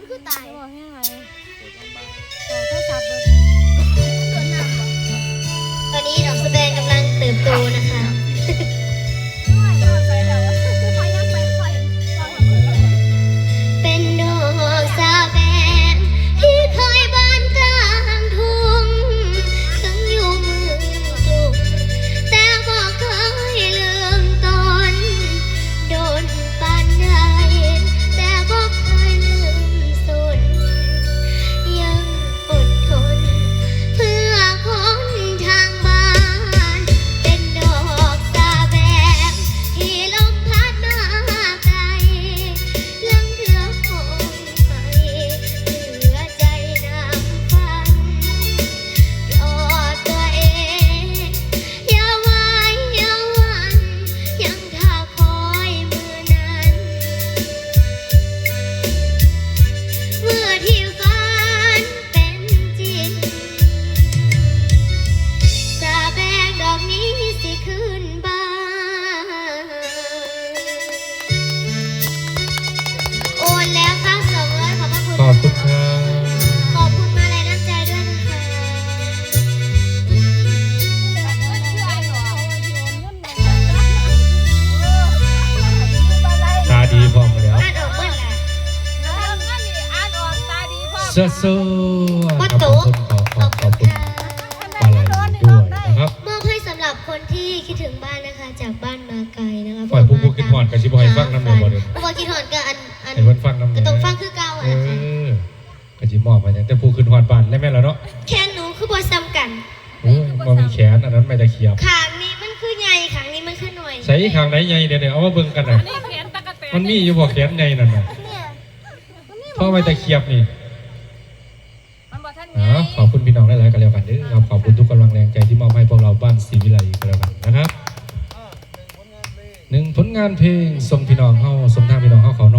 ันคือตายจะบอกให้อะไรเปิดบางต่อโทรศัพท์เบตัวนี้ดอกสะเบนกำลังเติบโตนะคะ อบคุณครับขอบคุณมาลัยน้ำใจด้วยนะคะตาดีพร้อมแล้วอ่านออกเมื่อไหร่สื้อเสื้อพ่อขอบคุณขอขขออบบขคุอบณคุณมาลัยด้วยนะครับมอบให้สำหรับคนที่คิดถึงบ้านนะคะ จากบ้านมาไกลนะคะปล่อยผู้ผู้คิดฮอดกับชิบอยฟังน้ำเดียวบ่เด้อผู้คิดฮอดก็อันอันให้เพิ่นฟันก็ต้องฟังคือเก่าอะนะคะ ก็สิมอบไปแต่ผู้ขึ้นฮอดบ้านได้แม่นแล้วเนาะแค่หนูคือบ่ซ้ำกันโอ้ยบ่มีแขนอันนั้นไม่ตะเขียบขางนี้มันคือใหญ่ขางนี้มันคือหน่อยใส่ข้างไหนใหญ่เดี๋ยวเดี๋ยวเอามาเบิ่งกันน่ะมันมีอยู่บ่แขนใหญ่นั่นน่ะเนี่ยเพราะไม่ตะเขียบนี่มันบอกท่านอ๋อขอบคุณพี่น้องหลายๆกันแล้วกันเด้อครับขอบคุณทุกกำลังแรงใจที่มอบให้พวกเราบ้านศรีวิไลกันแล้วกันนะครับหนึ่งผลงานเพลงส่งพี่น้องเข้าส่งทางพี่น้องเข้าเขาน